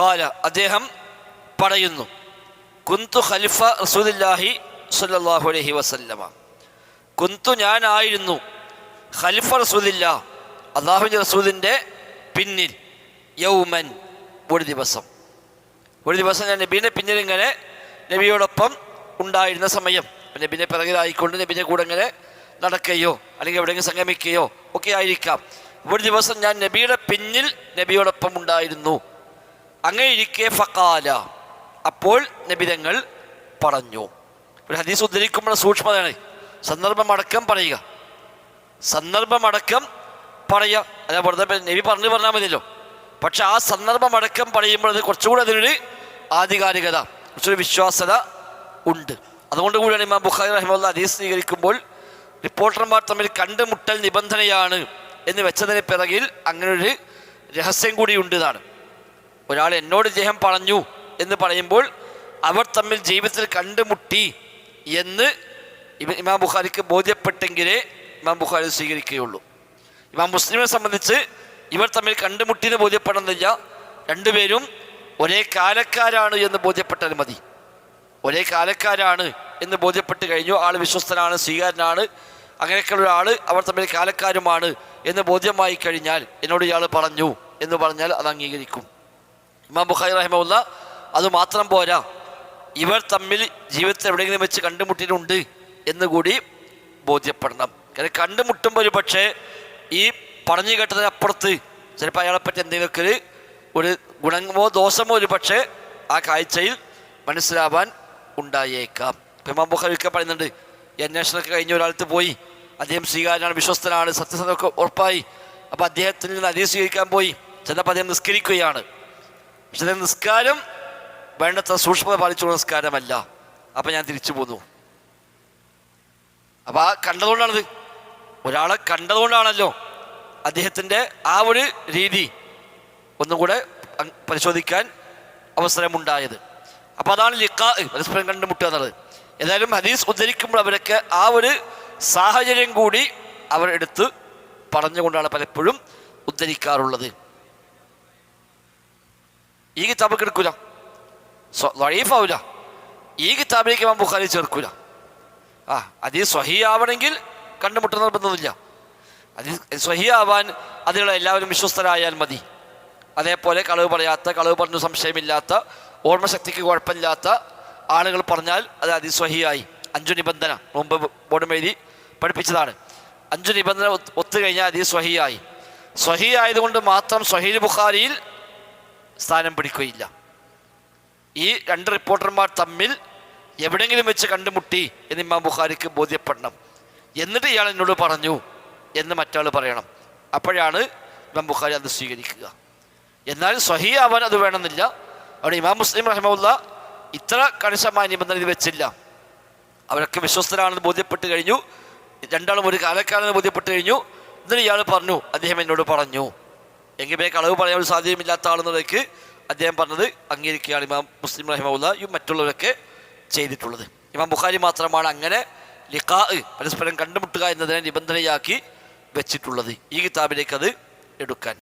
കാല അദ്ദേഹം പറയുന്നു കുന്തു ഖലിഫ റസൂലില്ലാഹി സല്ലാഹു അലഹി വസല്ലമ. കുന്തു ഞാനായിരുന്നു ഖലിഫ റസൂലില്ല അള്ളാഹുവിന്റെ റസൂലിന്റെ പിന്നിൽ യൗമൻ ഒരു ദിവസം. ഒരു ദിവസം ഞാൻ നബീന്റെ പിന്നിൽ ഇങ്ങനെ നബിയോടൊപ്പം ഉണ്ടായിരുന്ന സമയം നബിന്റെ പിറകിലായിക്കൊണ്ട് നബിന്റെ കൂടെ ഇങ്ങനെ നടക്കുകയോ അല്ലെങ്കിൽ എവിടെയെങ്കിലും സംഗമിക്കുകയോ ഒക്കെ ആയിരിക്കാം. ഒരു ദിവസം ഞാൻ നബിയുടെ പിന്നിൽ നബിയോടൊപ്പം ഉണ്ടായിരുന്നു. അങ്ങനെ ഇരിക്കെ ഫക്കാല അപ്പോൾ നബിതങ്ങൾ പറഞ്ഞു. ഒരു ഹദീസ് ഉദ്ധരിക്കുമ്പോൾ സൂക്ഷ്മതയാണ്. സന്ദർഭമടക്കം പറയുക. സന്ദർഭമടക്കം പറയുക. അല്ല വെറുതെ നബി പറഞ്ഞു പറഞ്ഞാൽ മതിയല്ലോ. പക്ഷെ ആ സന്ദർഭമടക്കം പറയുമ്പോൾ അത് കുറച്ചുകൂടി അതിനൊരു ആധികാരികത കുറച്ചൊരു വിശ്വാസത ഉണ്ട്. അതുകൊണ്ട് കൂടിയാണ് ഇമാം ബുഖാരി റഹിമുള്ള ഹദീസ് സ്വീകരിക്കുമ്പോൾ റിപ്പോർട്ടർമാർ തമ്മിൽ കണ്ടുമുട്ടൽ നിബന്ധനയാണ് എന്ന് വെച്ചതിന് പിറകിൽ അങ്ങനൊരു രഹസ്യം കൂടി ഉണ്ട് ഒരാൾ എന്നോട് ഇദ്ദേഹം പറഞ്ഞു എന്ന് പറയുമ്പോൾ അവർ തമ്മിൽ ജീവിതത്തിൽ കണ്ടുമുട്ടി എന്ന് ഇമാം ബുഖാരിക്ക് ബോധ്യപ്പെട്ടെങ്കിലേ ഇമാം ബുഖാരി സ്വീകരിക്കുകയുള്ളൂ. ഇമാം മുസ്ലിമിനെ സംബന്ധിച്ച് ഇവർ തമ്മിൽ കണ്ടുമുട്ടിയെന്ന് ബോധ്യപ്പെടുന്നില്ല രണ്ടുപേരും ഒരേ കാലക്കാരാണ് എന്ന് ബോധ്യപ്പെട്ടാൽ മതി. ഒരേ കാലക്കാരാണ് എന്ന് ബോധ്യപ്പെട്ട് കഴിഞ്ഞു. ആൾ വിശ്വസ്തനാണ് സ്വീകാരനാണ്. അങ്ങനെയൊക്കെയുള്ള ഒരാൾ അവർ തമ്മിൽ കാലക്കാരുമാണ് എന്ന് ബോധ്യമായി കഴിഞ്ഞാൽ എന്നോട് ഇയാൾ പറഞ്ഞു എന്ന് പറഞ്ഞാൽ അത് അംഗീകരിക്കും. ഇമാം ബുഖാരി റഹിമുല്ല അത് മാത്രം പോരാ. ഇവർ തമ്മിൽ ജീവിതത്തിൽ എവിടെയെങ്കിലും വെച്ച് കണ്ടുമുട്ടിയിട്ടുണ്ട് എന്നുകൂടി ബോധ്യപ്പെടണം. കാരണം കണ്ടുമുട്ടുമ്പോൾ ഒരു പക്ഷേ ഈ പറഞ്ഞു കേട്ടതിനപ്പുറത്ത് ചിലപ്പോൾ അയാളെപ്പറ്റി എന്തെങ്കിലുമൊക്കെ ഒരു ഗുണമോ ദോഷമോ ഒരു പക്ഷേ ആ കാഴ്ചയിൽ മനസ്സിലാവാൻ ഉണ്ടായേക്കാം. ഇമാം ബുഖാരിയൊക്കെ പറയുന്നുണ്ട് ഈ അന്വേഷണമൊക്കെ കഴിഞ്ഞ ഒരാളത്ത് പോയി അദ്ദേഹം സ്വീകാരനാണ് വിശ്വസ്തനാണ് സത്യസന്ധമൊക്കെ ഉറപ്പായി. അപ്പോൾ അദ്ദേഹത്തിൽ നിന്ന് അതീ സ്വീകരിക്കാൻ പോയി. ചിലപ്പോൾ അദ്ദേഹം നിസ്കരിക്കുകയാണ്. പക്ഷെ നിസ്കാരം വേണ്ടത്ര സൂക്ഷ്മത പാലിച്ചുള്ള നിസ്കാരമല്ല. അപ്പം ഞാൻ തിരിച്ചു പോന്നു. അപ്പം ആ കണ്ടതുകൊണ്ടാണത്. ഒരാളെ കണ്ടതുകൊണ്ടാണല്ലോ അദ്ദേഹത്തിന്റെ ആ ഒരു രീതി ഒന്നും കൂടെ അങ് പരിശോധിക്കാൻ അവസരമുണ്ടായത്. അപ്പോൾ അതാണ് ലിക്കാ പരസ്പരം കണ്ടുമുട്ടുക എന്നുള്ളത്. ഏതായാലും ഹദീസ് ഉദ്ധരിക്കുമ്പോൾ അവരൊക്കെ ആ ഒരു സാഹചര്യം കൂടി അവരെടുത്ത് പറഞ്ഞുകൊണ്ടാണ് പലപ്പോഴും ഉദ്ധരിക്കാറുള്ളത്. ഈ കിതാബ് എടുക്കൂല. വഴീഫാവൂല ഈ കിതാബിലേക്ക് ഇമാം ബുഖാരി ചേർക്കൂല. ആ അത് സ്വഹി ആവണമെങ്കിൽ കണ്ടുമുട്ടുന്ന നിർബന്ധമില്ല അത് സ്വഹി ആവാൻ അതിലുള്ള എല്ലാവരും വിശ്വസ്തരായാൽ മതി. അതേപോലെ കളവ് പറയാത്ത കളവ് പറഞ്ഞു സംശയമില്ലാത്ത ഓർമ്മശക്തിക്ക് കുഴപ്പമില്ലാത്ത ആളുകൾ പറഞ്ഞാൽ അത് അതിസ്വഹിയായി അഞ്ചു നിബന്ധന മുമ്പ് ബോർഡും എഴുതി പഠിപ്പിച്ചതാണ്. അഞ്ചു നിബന്ധന ഒത്തു കഴിഞ്ഞാൽ സ്വഹി ആയതുകൊണ്ട് മാത്രം സ്വഹീൽ ബുഖാരിയിൽ സ്ഥാനം പിടിക്കുകയില്ല. ഈ രണ്ട് റിപ്പോർട്ടർമാർ തമ്മിൽ എവിടെയെങ്കിലും വെച്ച് കണ്ടുമുട്ടി എന്ന് ഇമാം ബുഖാരിക്ക് ബോധ്യപ്പെടണം. എന്നിട്ട് ഇയാൾ എന്നോട് പറഞ്ഞു എന്ന് മറ്റാൾ പറയണം. അപ്പോഴാണ് ഇമാം ബുഖാരി അത് സ്വീകരിക്കുക. എന്നാൽ സ്വഹി ആവാൻ അത് വേണമെന്നില്ല. അവിടെ ഇമാം മുസ്ലിം റഹ്മുല്ല ഇത്ര കണിശമായ നിബന്ധന ഇത് വെച്ചില്ല. അവരൊക്കെ വിശ്വസ്തരാണെന്ന് ബോധ്യപ്പെട്ട് കഴിഞ്ഞു. രണ്ടാളും ഒരു കാലക്കാലം ബോധ്യപ്പെട്ട് കഴിഞ്ഞു. എന്നിട്ട് ഇയാൾ പറഞ്ഞു അദ്ദേഹം എന്നോട് പറഞ്ഞു എങ്കിൽ പിന്നെ കളവ് പറയാൻ ഒരു സാധ്യതയുമില്ലാത്ത ആളെന്നുള്ളതൊക്കെ അദ്ദേഹം പറഞ്ഞത് അംഗീകരിക്കുകയാണ് ഇമാം മുസ്ലിം റഹിമുല്ല ഈ മറ്റുള്ളവരൊക്കെ ചെയ്തിട്ടുള്ളത്. ഇമാം ബുഖാരി മാത്രമാണ് അങ്ങനെ ലിഖാ പരസ്പരം കണ്ടുമുട്ടുക എന്നതിനെ നിബന്ധനയാക്കി വെച്ചിട്ടുള്ളത്. ഈ കിതാബിലേക്ക് അത് എടുക്കാൻ.